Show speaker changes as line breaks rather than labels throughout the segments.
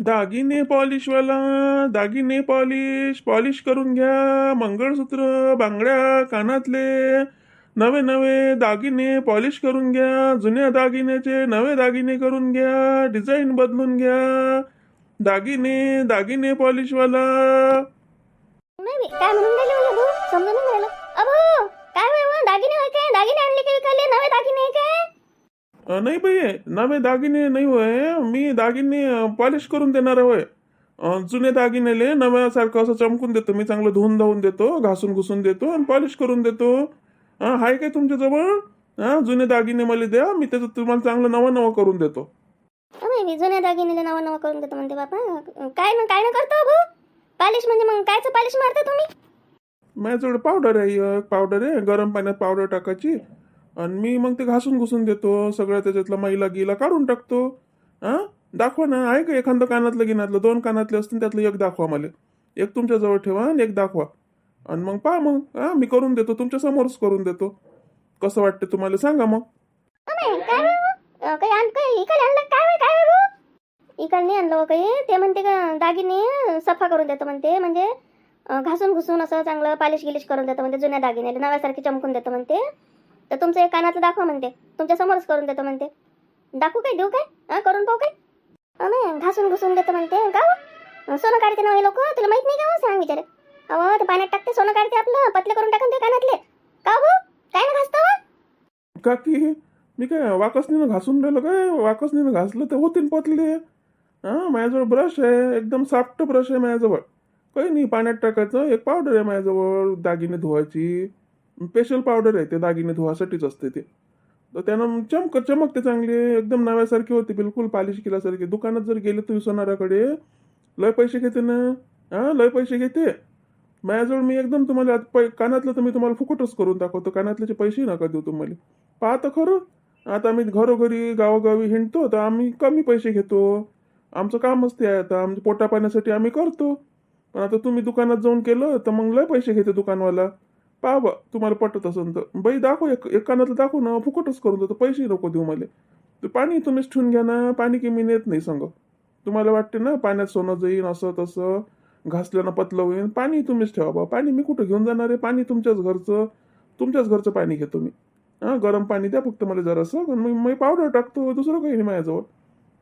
दागिने पॉलिशवाला दागिने polish polish करून घ्या मंगळसूत्र बांगड्या कानातले. नवे नवे दागिने पॉलिश करून घ्या जुन्या दागिन्याचे नवे दागिने करून घ्या डिझाईन बदलून घ्या. दागिने दागिने पॉलिशवाला
नाही काय म्हणून राहिले भाऊ? समजून राहिलं. अबो काय दागिने होय काय दागिने आणले नवे दागिने काय
नाही बाई नवे दागिने नाही होय. मी दागिने पॉलिश करून देणार होय. जुने दागिनेले नव्यासारखं असं चमकून देतो. मी चांगलं धुवून धावून देतो घासून घुसून देतो आणि पॉलिश करून देतो. हा हाय काय तुमच्याजवळ हा जुने दागिने मला द्या मी त्याचं तुम्हाला चांगलं नवं नवं करून देतो.
मी जुन्या दागिनेले नवं नवं करून देतो म्हणते बापा. काय ना काय ना करतो भाऊ? पालिश म्हणजे मग कायचं पालिश मारता तुम्ही?
माझ्याजवळ पावडर आहे पावडर आहे. गरम पाण्यात पावडर टाकायची. आणि मी मग ते घासून घुसून देतो सगळं त्याच्यातलं मैला गिला काढून टाकतो. हां? दाखवा ना आहे का एखादं कानातलं गिनातलं दोन कानातले असतील त्यातलं एक दाखवा मला. एक तुमच्याजवळ ठेवा आणि एक दाखवा. आणि मग पहा मग हां मी करून देतो तुमच्या समोरच करून देतो. कसं वाटतं तुम्हाला सांगा मग.
काय काही इकडे आणलं काय काय नाही आणलं काही. ते म्हणते का दागिने सफा करून देतो म्हणते. म्हणजे घासून घुसून असं चांगलं पॉलिश गिलिश करून देतो म्हणते जुन्या दागिने नव्यासारखे चमकून देतो म्हणते. तर तुमचं एक कानातलं दाखवा म्हणते. तुमच्या समोरच करून देतो म्हणते. दाखवू काय? देऊ काय? हा करून पाहू काय? नाही घासून घुसून देतो म्हणते. का हो? सोनं काढते ना हे लोक? तुला माहीत नाही का हो? सांग विचार अहो ते पाण्यात टाकते सोनं काढते आपलं. पतले करून टाकून ते कानातले. का हो? काय ना घासतो हो?
काकी मी काय वाकसनीनं घासून राहिलो काय? वाकसनीनं घासलं तर होतील पतले. हां माझ्याजवळ ब्रश आहे. एकदम सॉफ्ट ब्रश आहे माझ्याजवळ. काही नाही पाण्यात टाकायचं. एक पावडर आहे माझ्याजवळ दागिने धुवायची. स्पेशल पावडर आहे ते दागिने धुवासाठीच असते ते. तर त्यानं चमक चमकते चांगली एकदम नव्यासारखी होती बिलकुल पालिश केल्यासारखी. दुकानात जर गेले तुम्ही सोनाराकडे लय पैसे घेते ना? हां लय पैसे घेते. माझ्याजवळ मी एकदम तुम्हाला आता पै कानातलं तर मी तुम्हाला फुकटच करून दाखवतो. कानातल्याचे पैसे नका देऊ तुम्हाला. पाहतं खरं? आता आम्ही घरोघरी गावोगावी हिंडतो तर आम्ही कमी पैसे घेतो. आमचं कामच ते आहे आता. आमच्या पोटा पाण्यासाठी आम्ही करतो. पण आता तुम्ही दुकानात जाऊन केलं तर मग लय पैसे घेते दुकानवाला. पहा बा तुम्हाला पटत असेल तर. बाई दाखव एक एक कानातलं दाखव ना फुकटच करून देतो पैसे नको देऊ मला. तर पाणी तुम्हीच ठेवून घ्या ना पाणी की मी नेत नाही सांग. तुम्हाला वाटते ना पाण्यात सोनं जाईन असं तसं घासल्यानं पतलं होईन पाणी तुम्हीच ठेवा बा. पाणी मी कुठं घेऊन जाणार आहे? पाणी तुमच्याच घरचं तुमच्याच घरचं पाणी घेतो मी. हां गरम पाणी द्या फक्त मला जरासं पण मी मी पावडर टाकतो दुसरं काही नाही माझ्याजवळ.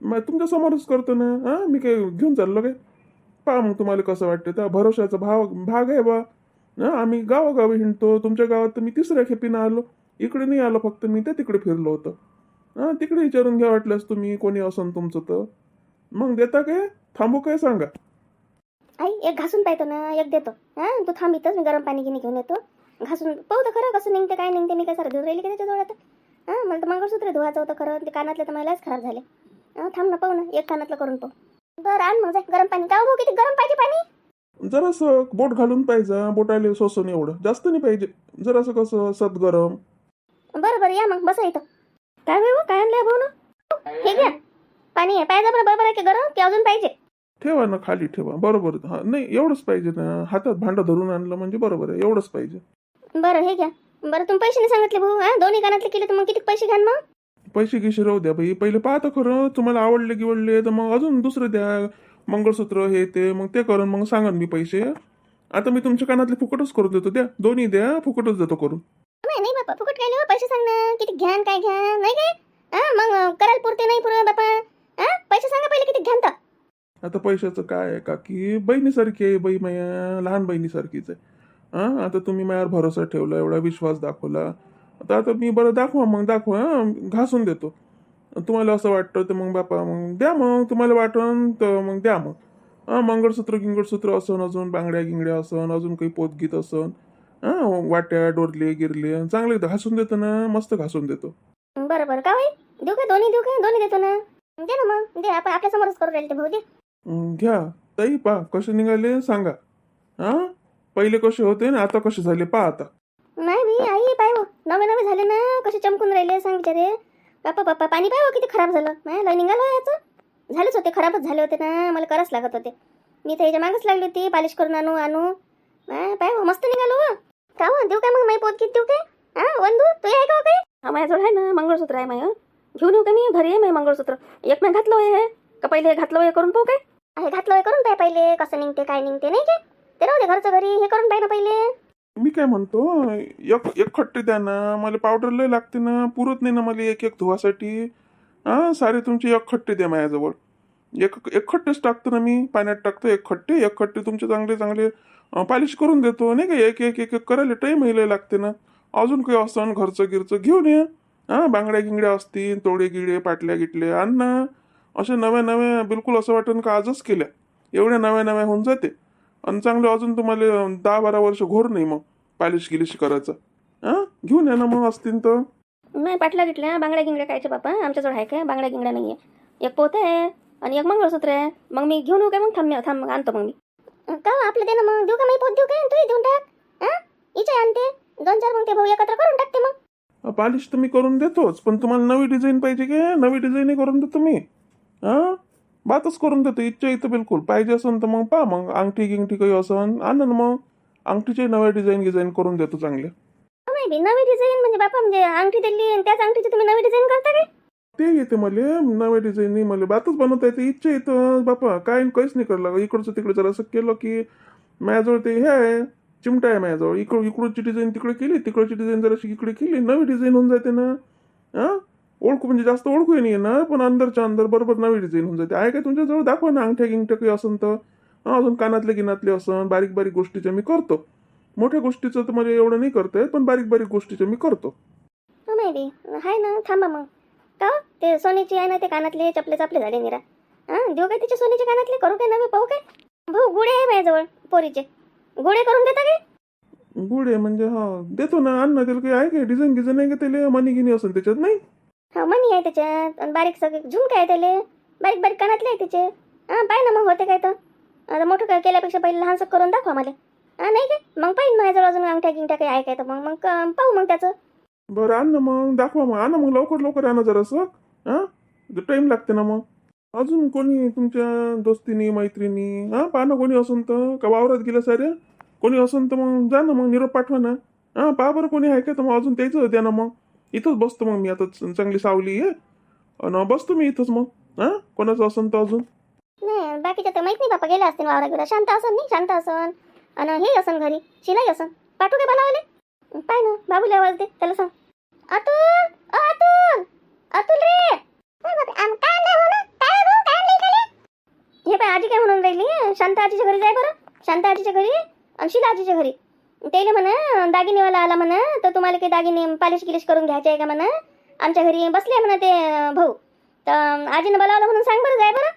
मग तुमच्या समोरच करतो ना हां मी काही घेऊन चाललो काय? पहा मग तुम्हाला कसं वाटतं त्या भरोशाचा भाव भाग आहे बा. हां आम्ही गावोगावी हिंडतो. तुमच्या गावात तर मी तिसऱ्या खेपीनं आलो. इकडे नाही आलो फक्त मी त्या तिकडे फिरलो होतं. हां तिकडे विचारून घ्या वाटल्यास तुम्ही कोणी असन तुमचं तर. मग देता काय? थांबू काय सांगा?
आई एक घासून पाहतो ना एक देतो. हां तू थांब इथंच मी गरम पाणी गिनी घेऊन येतो. घासून पाहू तर खरं कसं निघते काय निघते मी काय सारं धुवून राहिली का त्याच्याजवळ आता हां मला तर मंगळसूत्र धुवायचं होतं खरं ते कानातले तर मलाच खराब झाले. हां थांब ना पाहू ना एक कानातलं करून पाहू. बरं आण मग जाय गरम पाणी. का भाऊ हो, किती गरम पाहिजे पाणी?
जरासं बोट घालून पाहिजे बोटाले सोसून एवढं. जास्त नाही पाहिजे. जरासं कसं सदगरम.
बरं बरं या मग बसा इथं. काय भाऊ काय आणलंय भाऊ ना हे घ्या. पाणी आहे पाहिजे बरं बरोबर आहे की गरम? की अजून पाहिजे?
ठेवा ना खाली ठेवा. बरोबर. हा नाही एवढंच पाहिजे ना. हातात भांडं धरून आणलं म्हणजे बरोबर आहे एवढंच पाहिजे.
बरं हे घ्या. बरं तुम्ही पैसे नाही सांगितले भाऊ हा? दोन्ही कानातले केले तर मग किती पैसे घ्याल मग?
पैसे गिशे राहू द्या बाई. पहिले पाहता खरं. तुम्हाला आवडले गिवडले तर मग अजून दुसरं द्या. मंगळसूत्र हे ते मग ते करून मग सांगा मी पैसे. आता मी तुमच्या कानातले फुकटच करून देतो द्या. दोन्ही द्या फुकटच देतो करून.
नाही नाही बापा फुकट काय नाही हो, पैसे सांग ना. किती घ्यान काय घ्या नाही काय? मग करायला पुरते नाही पुरं बापा. पैसे सांगा पहिले किती घ्यान तर.
आता पैशाचं काय आहे काकी? बहिणीसारखी आहे बाई माया लहान बहिणीसारखीच आहे. हां आता तुम्ही माझ्यावर भरोसा ठेवला एवढा विश्वास दाखवला. आता आता मी बरं दाखवा मग दाखवा घासून देतो. तुम्हाला असं वाटतं तर मग बापा मग द्या मग. तुम्हाला वाटून तर मग द्या मग. हां मंगळसूत्र गिंगळसूत्र असन अजून बांगड्या गिंगड्या असन अजून काही पोतगीत असन. हां वाट्या डोरले गिरले चांगले घासून देतो ना मस्त घासून देतो.
बरं बरं का होई देऊ का? दोन्ही देऊ का? दोन्ही देतो ना. दे ना मग. दे आपण आपल्या समोरच करू राहिले ते भाऊ दे.
हं, घ्या. ताई पा कसे निघाले? सांगा. हां? पहिले कसे होते ना आता कसे झाले? पा आता.
नाही मी आई पाय हो नवे नवे झाले ना. कसे चमकून राहिले? सांग बिचारे. बापा बापा पाणी पाय हो किती खराब झालं. नाही निघालं हो याचं. झालेच होते खराबच झाले होते ना. मला करावंच लागत होते. मी तर याच्या मागच लागली होती पालिश करून आणू आणू. हा, पाय हो मस्त निघालो हो. का हो देऊ काय मग माई पोत किती देऊ काय? हा वंदू तू आहे का हो काय
हा माझ्याजवळ आहे ना मंगळसूत्र आहे माय घेऊन येऊ का मी? घरी आहे माय मंगळसूत्र. एक मी घातलं हे. का पहिले हे घातलं होय करून पाहू काय?
हे घातलं हे करून पाय पहिले. कसं निघते काय निघते नाही काय? ते राहू दे घरचं घरी. हे करून पाय ना पहिले.
मी काय म्हणतो एक एक खट्टे द्या ना मला पावडर लय लागते ना पुरत नाही ना मला एक एक धुवासाठी. हां सारे तुमचे एक खट्टे द्या माझ्याजवळ. एक एक खट्टेच टाकतो ना मी पाण्यात टाकतो एक खट्टे एक खट्टे तुमचे चांगले चांगले पॉलिश करून देतो नाही का? एक एक एक एक करायला टाईम लय लागते ना. अजून काही असं घरचं गिरचं घेऊन या. हां बांगड्या गिंगड्या असतील तोडे गिडे पाटल्या गिटले आण ना अशा नव्या नव्या बिलकुल असं वाटेल का आजच केल्या? एवढ्या नव्या नव्या होऊन जाते. आणि चांगलं अजून तुम्हाला दहा बारा वर्ष घोर नाही मग पालिश गिलिश करायचं. हां? घेऊन या ना मग असतील तर.
नाही पाटला गिटल्या बांगड्या गिंगड्या कायचे बापा आमच्याजवळ आहे काय? बांगड्या गिंगड्या नाही आहे एक पोत आहे आणि एक मंगळसूत्र आहे. मग मी घेऊन येऊ काय? मग थांब थांब मग आणतो मग मी. का आपलं दे ना मग. देऊ का? मी पोत देऊ काय? तू देऊन टाक. हां? इथे आणते. दोन चार मग ते भाऊ एकत्र करून टाकते मग.
पॉलिश तर मी करून देतोच पण तुम्हाला नवी डिझाईन पाहिजे की नवी डिझाईन करून देतो मी. हां? बातच करून देतो इच्छा इथं बिलकुल. पाहिजे असेल तर मग पहा मग अंगठी गिंगठी काही असन आणा ना मग. अंगठीचे नव्या डिझाईन डिझाईन करून देतो चांगले.
नाही नवी डिझाईन म्हणजे बापा म्हणजे अंगठी दिली आणि त्याच अंगठीची तुम्ही नवी डिझाईन करता काय?
ते येते मला नव्या डिझाईन मला. बातच बनवता येते इच्छा येतं बापा काय न काहीच नाही करलं इकडचं तिकडे जर असं केलं की माझ्याजवळ ते हे आहे चिमटा आहे माझ्याजवळ. इकडं इकडची डिझाईन तिकडे केली तिकडची डिझाईन जराशी इकडे केली नवी डिझाईन होऊन जाते ना. हां? ओळखू म्हणजे जास्त ओळखू नाही ना पण अंदरच्या अंदर बरोबर नवी डिझाईन होऊन जाते. आहे काय तुमच्याजवळ? दाखवा ना अंगठ्या गिंगठ्या काही असन तर. अजून कानातले गिनातले असन बारीक बारीक गोष्टीच्या मी करतो. मोठ्या गोष्टीचं तर मला एवढं नाही करता येत पण बारीक बारीक गोष्टीच्या मी करतो.
नाही आहे ना थांबा मग. का? ते सोन्याची आहे ना ते कानातले चपले चपले झाले निरा. हां देऊ काय तिचे सोन्याचे कानातले? करू काय नवे पाहू काय? भाऊ गुडे आहे माझ्याजवळ पोरीचे. गुडे करून देता काय?
गुड म्हणजे हा देतो ना आण ना त्याला काही आहे काय डिझाईन गिझाईन आहे का त्याला? मनी गिनी असेल त्याच्यात नाही?
हा मनी आहे त्याच्यात. आणि बारीक सगळे झुमके आहे त्याले. बारीक बारीक कानातले आहे त्याचे. हां पाय ना मग होते काय तर. आता मोठं काय केल्यापेक्षा पहिले लहानसं करून दाखवा मला. हां नाही काय मग पाहिजे माझ्याजवळ अजून अंगठ्या गिंगठ्या काही आहे काय तर. मग मग क- पाहू मग त्याचं.
बरं आण ना मग. दाखवा मग. आणा मग लवकर लवकर आणा जरासं. हां? टाईम लागते ना मग. अजून कोणी तुमच्या दोस्तीनी मैत्रिणी? हां पाहा ना कोणी असून तर. का वावरात गेलं सारे? कोणी असून तर मग जा ना मग. निरोप पाठवा ना. हां पहा बरं कोणी आहे का तर मग. अजून त्याचं द्या ना मग. इथंच बसतो मग मी आता चांगली सावली आहे. आणि बसतो मी इथंच मग. हां? कोणाचं असन तर अजून?
नाही बाकीच्या तर माहीत नाही बापा गेले असतील वावरा गेला. शांत असन नाही शांत असन. आणि हे असन घरी शिलाई असन. पाठवू काय बनवले पाय ना बाबूला आवाज दे त्याला सांग. अतुल अतुल अतुल रे! हो हो, हे पाय आजी काय म्हणून राहिली? शांत आजीच्या घरी जाय बरं. शांत आजीच्या घरी आणि शिला आजीच्या घरी. त्याला म्हणा दागिनेवाला आला म्हणा तर तुम्हाला काही दागिने पालिश गिलिश करून घ्यायचे आहे का म्हणा? आमच्या घरी बसले म्हणा ते भाऊ. तर आजीनं बोलावलं म्हणून सांग बरं जाय बरं.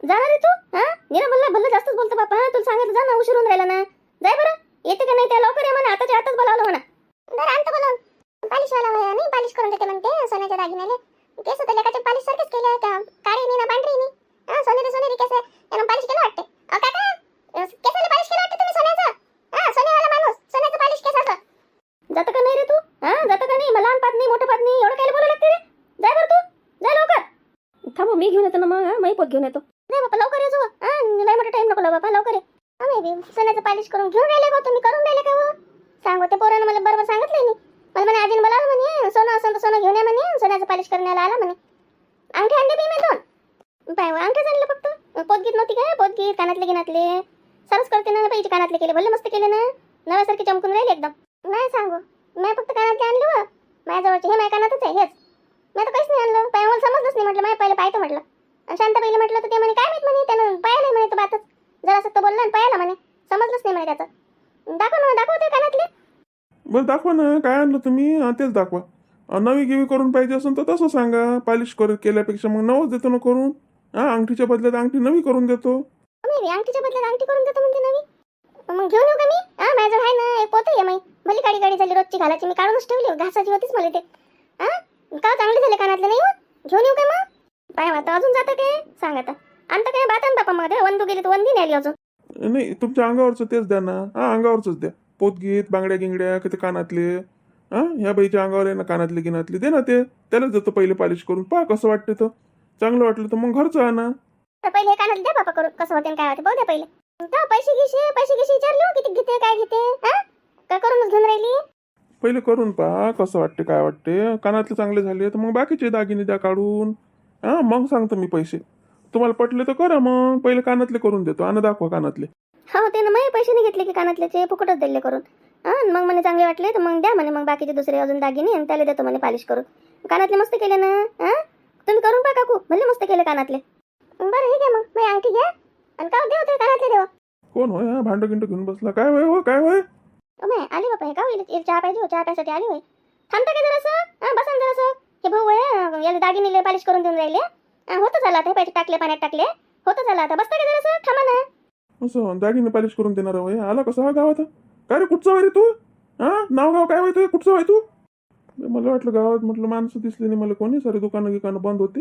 जाणार रे तू हा? निरा बोलला भल्ला जास्तच बोलतो बापा तुला सांगायचं जा ना उशीर होऊन राहिला ना. जाय बरं. येते का नाही त्या लवकर? ये म्हणा आताच्या आताच बोलावलं म्हणा. बरं आणतो बोलवून पालिश वाला होय नाही पालिश करून देते म्हणते सोन्याच्या दागिन्याले. केस तर लेकाचे पालिश सारखेच केले का काळे नी ना पांढरे नी हा सोनेरी सोनेरी केस त्यानं पालिश केलं वाटते अ काका अ, केसाला पालिश केलं वाटते तुम्ही सोन्याचं हा सोन्यावाला माणूस सोन्याचं पालिश केसाचं जातं का नाही रे तू हा जातं का नाही मला लहान पात नाही मोठं पात नाही एवढं काय बोलायला लागते रे जाय बरं तू जाय लवकर थांबू मी घेऊन येतो ना मग मी पोत घेऊन येतो नाही बापा लवकर ये जो हा लय मोठा टाइम नको लावू बापा लवकर ये हा मी बी सोन्याचं पालिश करून घेऊन राहिले का तुम्ही करून राहिले का हो सांगू ते पोरानं मला बरोबर सांगितलंय नाही मला म्हणे आजीने बोलावलं म्हणे सोनं असं तर सोनं घेऊन ये म्हणे सोन्याचं पॉलिश करण्याला आला म्हणे. अंगठे आणले बी मी दोन बाय अंगठेच आणलं फक्त पोतगीत नव्हती काय? पोतगीत कानातले गिनातले. सरस करते ना पाहिजे कानातले केले. बोलले मस्त केले ना. नव्यासारखे चमकून राहिले एकदम. नाही सांगू. मी फक्त कानातले आणले व. माझ्याजवळचे हे माझ्या कानातच आहे हेच. मी तर काहीच नाही आणलं. पाय मला समजलंच नाही म्हटलं. माझ्या पहिले पाहतो म्हटलं. आणि शांत पहिले म्हटलं तर ते म्हणे काय माहीत म्हणे त्यानं पाहिलं म्हणे तो बातच. जरासं तर बोलला आणि पाहिलं म्हणे. समजलंच नाही म्हणे त्याचं. दाखव ना दाखव ते कानातले.
बरं दाखवा ना. काय आणलं तुम्ही? तेच दाखवा. नवी गिवी करून पाहिजे असेल तर तसं सांगा. पालिश कर केल्यापेक्षा मग नवच देतो ना करून. हां अंगठीच्या बदल्यात अंगठी नवी करून देतो.
मी अंगठीच्या बदल्यात अंगठी करून देतो म्हणते नवी. मग घेऊन येऊ का मी? हा माझ्याजवळ आहे ना एक पोत आहे माई. भली गाडी गाडी झाली रोजची घालायची मी काढूनच ठेवली घासाची होतीच मला ते. हा का चांगले झाले कानातले नाही हो? घेऊन येऊ का मग? काय आता अजून जातं काय सांग आता. आणतं काय बातन बापा मग वंदू गेली तर वंदी नाही आली अजून
नाही तुमच्या अंगावरचं तेच द्या ना. हां अंगावरचंच द्या. पोतगीत बांगड्या गिंगड्या किती कानातले. हां? ह्या बाईच्या अंगावर आहे ना कानातले गिनातले दे ना ते. त्यालाच देतो पहिले पालिश करून. पहा कसं वाटते तर. चांगलं वाटलं तर मग घरचं आणा.
तर पहिले हे कानातले द्या बापा करून. कसं होते आणि काय होते बघू द्या पहिले. पैसे घेशे पैसे घेशे विचारले हो, किती घेते काय घेते हा? काय करूनच घेऊन राहिली?
पहिले करून पहा कसं वाटते काय वाटते. कानातले चांगले झाले तर मग बाकीचे दागिने द्या काढून. हां? मग सांगतो मी पैसे. तुम्हाला पटले तर करा मग. पहिले कानातले करून देतो. आणि दाखवा कानातले.
हो ते ना माझे पैसे नाही घेतले की कानातल्याचे फुकटच दिले करून. हां मग मला चांगले वाटले तर मग द्या म्हणे मग बाकीचे दुसरे अजून दागिने आणि त्याला देतो म्हणे पॉलिश करून. कानातले मस्त केले ना हां? तुम्ही करून पहा काकू भले मस्त केले कानातले. बरं हे घ्या मग मी अंगठी घ्या. आणि का देऊ ते कानातले देऊ
कोण होय हा? भांडं गिंड घेऊन बसला. काय होय हो काय होय?
अमे आली बापा हे का होईल एक चहा पाहिजे हो चहा प्यासाठी आली होय. थांबता का जरासं? हां बसा ना जरासं. हे भाऊ आहे याला दागिने पॉलिश करून देऊन राहिले. हां होतं झालं आता हे पैसे टाकले पाण्यात टाकले. होतं झालं आता बसता का जरासं? थांबा ना.
असं दागिने पॉलिश करून देणार होय आला कसा हा गावात? काय रे कुठचा आहे रे तू? हा? नाव गाव काय माहिती कुठचा आहे तू? मला वाटलं गावात म्हटलं माणसं दिसली नाही मला कोणी. सारे दुकानं गिकानं बंद होते.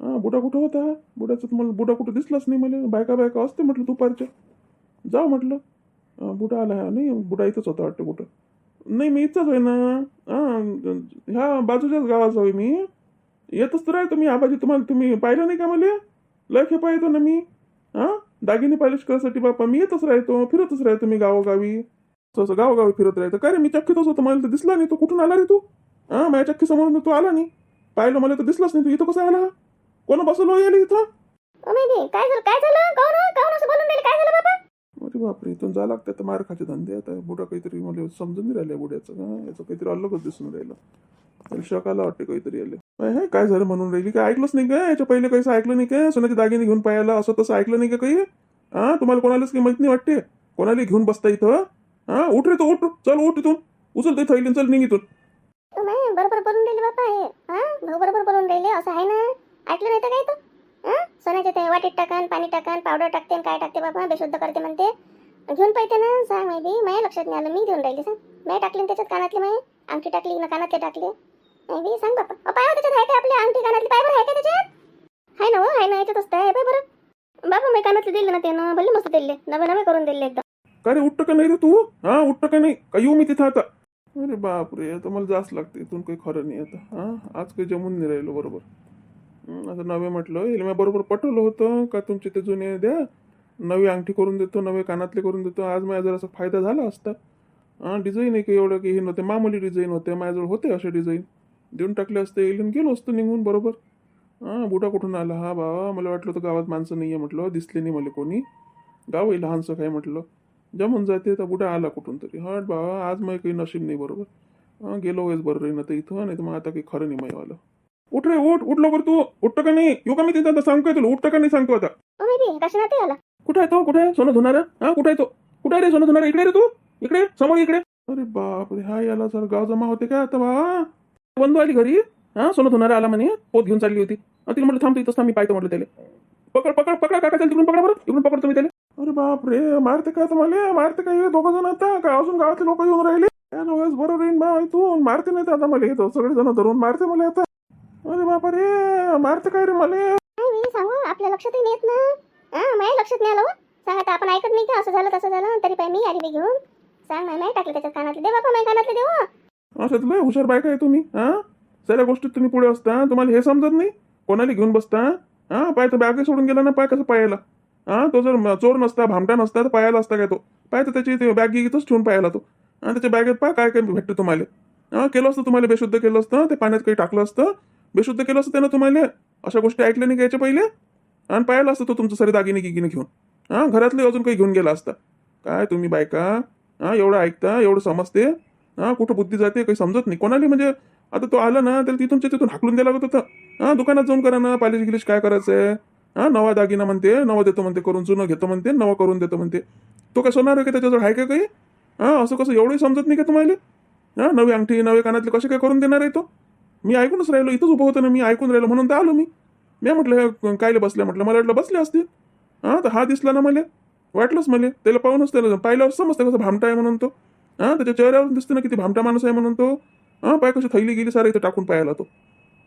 हा बुडा कुठं होता? बुडाचं तुम्हाला मला बुडा कुठं दिसलाच नाही मला. बायका बायका असते म्हटलं दुपारच्या. जाऊ म्हटलं. बुडा आला. हा नाही बुडा इथंच होता वाटतं कुठं. नाही मी इथंच होय ना. हां ह्या बाजूच्याच गावाचा होय मी. येतच तर आहे तुम्ही. आबाजी तुम्हाला तुम्ही पाहिलं नाही का मला? लय खेपा येतो ना मी. हां? दागिने पॉलिश करायसाठी बापा मी येतच राहतो. फिरतच राहतो मी गावोगावी. तसं गावोगावी फिरत राहतो काय रे मी चक्कीतच होतो मला तर दिसला नाही तू कुठून आला रे तू? हां माझ्या चक्की समोरून तू आला नाही. पाहिलं मला तर दिसलाच नाही तू इथं कसं आला? कोण बसलो यायला इथं?
अमे बी काय झालं काय झालं? काऊन? काऊन असं बोलून राहिले? काय झालं बाबा?
अरे बापरे इथून जा लागतं आता मार खाचे धंदे आता. बुडा काहीतरी मला समजून नाही राहिलं बुड्याचं. हा याचं काहीतरी अलगच दिसून राहिलं. त्याला शक आला वाटते काहीतरी आले काय हे, काय झालं म्हणून राहिली? काय ऐकलंच नाही काय याच्या पहिले काहीच ऐकलं नाही काय सोन्याचे दागिने घेऊन पाहायला असं तसं ऐकलं नाही का काही? हा तुम्हाला कोणालाच काही माहीत नाही वाटते? कोणाला घेऊन बसता इथं? हा उठ रे तू उठ चल उठ इथून. उचल ते थैली चल निघ इथून.
तुम्ही बरोबर बोलून राहिले बापा हे. हा भाऊ बरोबर बोलून राहिले असं आहे ना? ऐकलं नाही तर काय तर हा सोन्याचे ते वाटीत टाकन पाणी टाकन पावडर टाकते आणि काय टाकते बाबा बेशुद्ध करते म्हणते. घेऊन पाहिजे ना सांग माहिती माझ्या लक्षात नाही आलं मी घेऊन राहिली सांग. मी टाकली त्याच्यात कानातली माही अंगठी टाकली ना कानातले टाकले. नाही बी सांग बापा. अ, पाय हो त्याच्यात आहे का आपली अंगठी कानातली पाय बरं आहे का त्याच्यात? आहे ना हो आहे ना याच्यात असतं आहे पाय बरं. बाबा मी कानातले दिले ना ते ना भले मस्त दिले नवे नवे करून दिले एकदम
का रे उठतं का नाही रे तू? हा उठतं का नाही? का येऊ मी तिथं आता. अरे बापरे आता मला जास्त लागते इथून काही खरं नाही आता. हा आज काही जमून नाही राहिलो बरोबर. आता नवे म्हटलं येईल मी बरोबर पटवलं होतं का तुमचे ते जुने द्या. नवी अंगठी करून देतो नवे कानातले करून देतो. आज माझ्या जरासा फायदा झाला असता. हां डिझाईन आहे की एवढं की हे नव्हते मामूली डिझाईन होते माझ्याजवळ होते असे डिझाईन देऊन टाकले असते येईल गेलो असतो निघून बरोबर. हां बुटा कुठून आला? हा बाबा मला वाटलं होतं गावात माणसं नाही आहे म्हटलं दिसले नाही मला कोणी. गाव आहे लहानसं काय म्हटलं. जमून जाते तर बुडा आला कुठून तरी. हट बाबा आज मग काही नशीब नाही बरोबर. गेलो वेळेस बरं राहीन आता इथं नाही तर मग आता काही खरं नाही माईवालं उठ रे उठ उठ लवकर तू. उठतं का नाही? येऊ का मी तिथं? आता सांगू काय तुला. उठतं का नाही सांगतो आता.
आला
कुठे आहे तो? कुठे आहे? सोनं धुणारा? हा कुठे आहे तो? कुठे आहे रे सोनं धुणारा? इकडे रे तू. इकडे समोर इकडे. अरे बाप रे हा याला सर गाव जमा होते का आता बा? बंधू आली घरी. हा सोनं धुणारा आला म्हणे. पोत घेऊन चालली होती. तिला म्हटलं थांबतो थांब मी पाहतो म्हटलं त्याला. पकड पकड पकड काका तिकडून पकडा बरं. इकडून पकडतो मी त्याला. अरे बाप रे मारते का मला मारते का? हे दोघं जण आता? का अजून गावातले लोक येऊन राहिले? वेळेस बरं राहीन बा इथून. मारते नाही आता मला येतो सगळे जण धरून. मारते मला आता. अरे बापा रे मारते काय रे मला?
सांगू? आपल्या लक्षातही नाही येत ना. हा माझ्या लक्षात नाही आलं हो. सांग आता आपण ऐकत नाही का? असं झालं तसं झालं. तरी पाय मी आली घेऊन. सांग नाही टाकले त्याच्यात कानातले. दे बापा माझ्या कानातले हो.
असं तुला हुशार बायका आहे तुम्ही हा? सगळ्या गोष्टीत तुम्ही पुढे असता. तुम्हाला हे समजत नाही? कोणाला घेऊन बसता हा? पाय तर बॅग सोडून गेला ना पाय कसं पायाला? हा तो जर चोर नसता भामटा नसता तर पायाला असता काय तो? पाय तर त्याची ते बॅग इथंच ठेवून पायाला तो. आणि त्याच्या बॅगेत पाय काय काय भेटतं तुम्हाला? हा केलं असतं तुम्हाला बेशुद्ध केलं असतं ते पाण्यात काही टाकलं असतं. बेशुद्ध केलं असतं त्यानं तुम्हाला? अशा गोष्टी ऐकल्या नाही घ्यायच्या पहिले? आणि पायाला असतं तो तुमचं सरी दागिने गिगिने घेऊन. हा घरातले अजून काही घेऊन गेला असता. काय तुम्ही बायका? हा एवढं ऐकता एवढं समजते? हा कुठं बुद्धी जाते काही समजत नाही. कोणाला म्हणजे आता तो आला ना तर तिथून तिथून हाकलून द्यायला लागत होतं. हा दुकानात जाऊन करा ना पालिश गिलिश काय करायचं आहे हा नवा दागिना म्हणते नवं देतो म्हणते करून जुनं घेतो म्हणते नवं करून देतो म्हणते. तो काय सोनार आहे का त्याच्याजवळ? आहे का काही? हा असं कसं एवढंही समजत नाही का तुम्हाला? हा नवी अंगठी नवे कानातले कसे काय करून देणार आहे तो? मी ऐकूनच राहिलो इथंच उभं होतं ना मी ऐकून राहिलो म्हणून तर आलो मी. मी म्हटलं हे कायले बसले म्हटलं मला वाटलं बसले असतील. हा तर हा दिसला ना मला. वाटलंच मला. त्याला पाहूनच त्याला पाहिल्यावर समजतं कसं भामटा आहे म्हणून तो. हा त्याच्या चेहऱ्यावर दिसतं ना किती भामटा माणूस आहे म्हणून तो. हा पाय कशी थैली गेली सारं इथं टाकून पाहायला तो.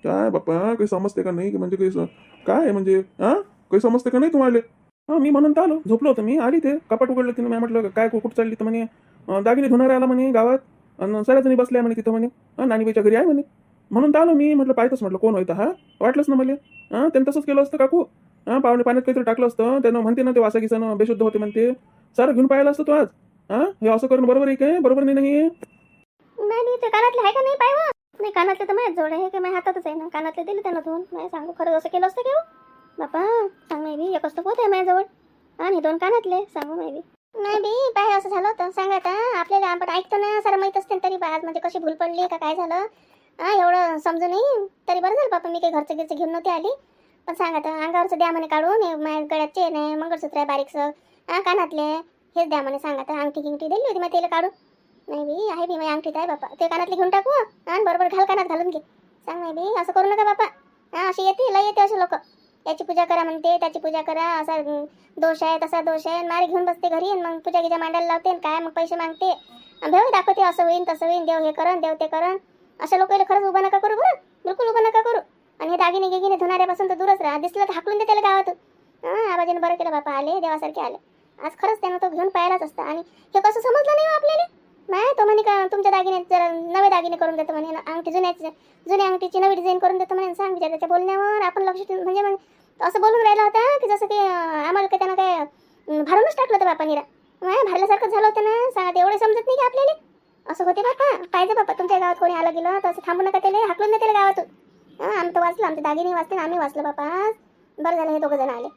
काय बाप्पा काही समजते का नाही? की म्हणजे काही काय म्हणजे? हा? काही समजते का नाही तुम्हाला? हा मी म्हणून आलो. झोपलो होतो मी. आली ते. कपाट उघडलं तिने. मी म्हटलं काय कुठं चालली तर म्हणे? दागिने धुणार आला म्हणे गावात. आणि सगळ्या जणी बसल्या म्हणे तिथं म्हणे. हा नानीबाईच्या घरी आहे म्हणे. म्हणून आलो मी. म्हटलं पाहतच म्हटलं कोण होता हा? वाटलंच ना मला. हा त्यांनी तसंच केलं असतं काकू. हा पाहुणे पाण्यात काहीतरी टाकलं असतं. त्यानं म्हणते ना ते वासा गिसानं बेशुद्ध होते म्हणते. सारं घेऊन पाहिलं असतं तो आज. हा हे असं करणं बरोबर आहे काय? बरोबर नाही नाही
नाही आहे का नाही नाही कानातले तर माझ्याच जवळ आहे हे काय माझ्या हातातच आहे ना? कानातले दिले त्यांना धुवून. नाही सांगू खरंच असं केलं असतं घेऊ हो? बापा सांग नाही बी एकच तर पोत आहे माझ्याजवळ. आणि दोन कानातले सांगू नाही बी नाही बी पाय असं झालं होतं. सांगा आता आपल्याला आपण ऐकतो ना सारं माहीत असते ना तरी बा आज म्हणजे कशी भूल पडली का काय झालं? हा एवढं समजू नाही तरी बरं झालं बापा मी काही घरचं गिरचं घेऊन नव्हती आली. पण सांगा आता अंगावरचं द्या म्हणे काढून माझ्या गळ्यात चेन आहे मंगळसूत्र आहे बारीकसं. हा कानातले हेच द्या म्हणे सांगा आता अंगठी गिंगठी दिली होती मग त्याला काढून. नाही बी आहे बी माझ्या अंगठीत आहे बापा. ते कानातले घेऊन टाकू आणि बरोबर घाल कानात घालून घे. सांग नाही बी असं करू नका बापा. हा अशी येते लय येते असे लोक. याची पूजा करा म्हणते त्याची पूजा करा असा दोष आहे तसा दोष आहे मारे घेऊन बसते घरी आणि मग पूजा गिजा मांडायला लावते आणि काय मग पैसे मागते. भेव दाखवते असं होईन तसं होईन देव हे करण देव ते करण. अशा लोकांना खरंच उभं नका करू बरं. बिलकुल उभं नका करू. आणि हे दागिने गिगिने धुणाऱ्यापासून तर दूरच राहा. दिसलं तर हाकलून दे त्याला गावातून. हां आबाजीने बरं केलं बापा आले देवासारखे आले. आज खरंच त्यानं तो घेऊन पाहायलाच असता. आणि हे कसं समजलं नाही हो आपल्याला? नाही तो म्हणे का तुमच्या दागिने जरा नवे दागिने करून देतो म्हणे अंगठी जुन्याची जुन्या अंगठीची नवी डिझाईन करून देतो म्हणे सांग विचार त्याच्या बोलण्यावर. आपण लक्ष म्हणजे मग असं बोलून राहिला होता की जसं की आम्हाला काय त्यानं काय भरूनच टाकलं होतं बापा निरा नाही भरल्यासारखं झालं होतं ना सांगा ते समजत नाही की आपल्याला? असं होते बापा पाहिजे बापा तुमच्या गावात कोणी आलं गेलं तर असं थांबू नका त्याला हाकलून देते गावातून. हां आम्ही तर वाचलं आमचे दागिने वाचले आम्ही वाचलं बापा. बरं झालं हे दोघं जण आले.